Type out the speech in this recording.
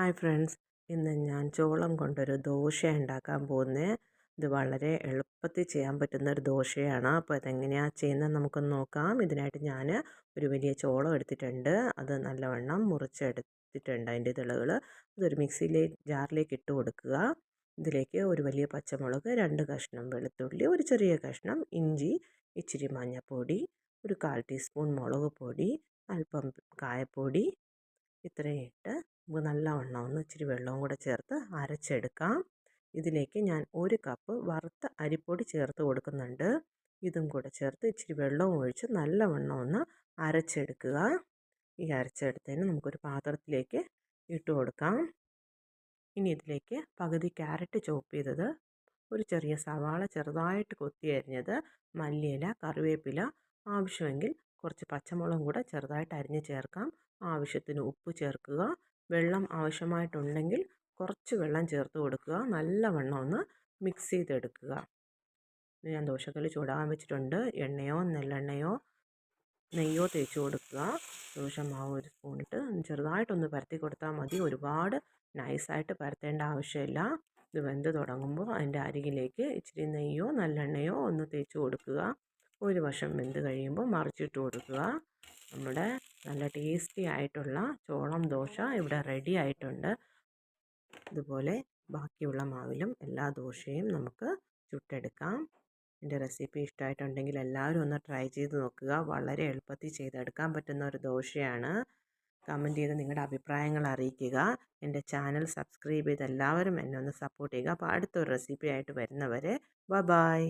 Hi friends. ഇന്ന് ഞാൻ ചോളം കൊണ്ടൊരു ദോശ ഉണ്ടാക്കാൻ പോകുന്നത് ഇത് വളരെ എളുപ്പത്തിൽ ചെയ്യാൻ പറ്റുന്ന ഒരു ദോശയാണ്. അപ്പോൾ ഇതെങ്ങനെയാണ് ചെയ്യുന്നത് നമുക്കൊന്ന് നോക്കാം. ഇതിനായിട്ട് ഞാൻ ഒരു വലിയ ചോളം എടുത്തിട്ടുണ്ട്. അത് നല്ലവണ്ണം മുറിച്ചെടുത്തിട്ടുണ്ട് അതിന്റെ തിളകൾ അതൊരു മിക്സിയിലെ ജാറിലേക്ക് ഇട്ട് കൊടുക്കുക. ഇതിലേക്ക് ഒരു വലിയ പച്ചമുളക് രണ്ട് കഷ്ണം വെളുത്തുള്ളി ഒരു ചെറിയ കഷ്ണം ഇഞ്ചി ഇച്ചിരി മഞ്ഞൾപ്പൊടി ഒരു കാൽ ടീസ്പൂൺ മുളക് പൊടി അല്പം കായപ്പൊടി ഇത്രയും ഇട്ട് നമുക്ക് നല്ലവണ്ണം ഒന്ന് ഇച്ചിരി വെള്ളവും കൂടെ ചേർത്ത് അരച്ചെടുക്കാം. ഇതിലേക്ക് ഞാൻ ഒരു കപ്പ് വറുത്ത അരിപ്പൊടി ചേർത്ത് കൊടുക്കുന്നുണ്ട്. ഇതും കൂടെ ചേർത്ത് ഇച്ചിരി വെള്ളവും ഒഴിച്ച് നല്ലവണ്ണം ഒന്ന് അരച്ചെടുക്കുക. ഈ അരച്ചെടുത്തതിന് നമുക്കൊരു പാത്രത്തിലേക്ക് ഇട്ട് കൊടുക്കാം. ഇനി ഇതിലേക്ക് പകുതി ക്യാരറ്റ് ചോപ്പ് ചെയ്തത് ഒരു ചെറിയ സവാള ചെറുതായിട്ട് കൊത്തി അരിഞ്ഞത് മല്ലിയില കറിവേപ്പില ആവശ്യമെങ്കിൽ കുറച്ച് പച്ചമുളകും കൂടെ ചെറുതായിട്ട് അരിഞ്ഞ് ചേർക്കാം. ആവശ്യത്തിന് ഉപ്പ് ചേർക്കുക. വെള്ളം ആവശ്യമായിട്ടുണ്ടെങ്കിൽ കുറച്ച് വെള്ളം ചേർത്ത് കൊടുക്കുക. നല്ലവണ്ണം ഒന്ന് മിക്സ് ചെയ്തെടുക്കുക. ഞാൻ ദോശക്കല്ല് ചൂടാകാൻ വെച്ചിട്ടുണ്ട്. എണ്ണയോ നെല്ലെണ്ണയോ നെയ്യോ തേച്ച് കൊടുക്കുക. ദോശ മാവ് ഒരു സ്പൂണിട്ട് ചെറുതായിട്ടൊന്ന് പരത്തി കൊടുത്താൽ മതി. ഒരുപാട് നൈസായിട്ട് പരത്തേണ്ട ആവശ്യമില്ല. ഇത് വെന്ത് തുടങ്ങുമ്പോൾ അതിന്റെ അരികിലേക്ക് ഇച്ചിരി നെയ്യോ നല്ലെണ്ണയോ ഒന്ന് തേച്ച് കൊടുക്കുക. ഒരു വശം വെന്ത് കഴിയുമ്പോൾ മറിച്ചിട്ട് കൊടുക്കുക. നമ്മുടെ നല്ല ടേസ്റ്റി ആയിട്ടുള്ള ചോളം ദോശ ഇവിടെ റെഡി ആയിട്ടുണ്ട്. ഇതുപോലെ ബാക്കിയുള്ള മാവിലും എല്ലാ ദോശയും നമുക്ക് ചുട്ടെടുക്കാം. എന്റെ റെസിപ്പി ഇഷ്ടമായിട്ടുണ്ടെങ്കിൽ എല്ലാവരും ഒന്ന് ട്രൈ ചെയ്ത് നോക്കുക. വളരെ എളുപ്പത്തിൽ ചെയ്തെടുക്കാൻ പറ്റുന്ന ഒരു ദോശയാണ്. കമന്റ് ചെയ്ത് നിങ്ങളുടെ അഭിപ്രായങ്ങൾ അറിയിക്കുക. എന്റെ ചാനൽ സബ്സ്ക്രൈബ് ചെയ്ത് എല്ലാവരും എന്നെ ഒന്ന് സപ്പോർട്ട് ചെയ്യുക. അപ്പോൾ അടുത്തൊരു റെസിപ്പി ആയിട്ട് വരുന്നവരെ ബ ബായ്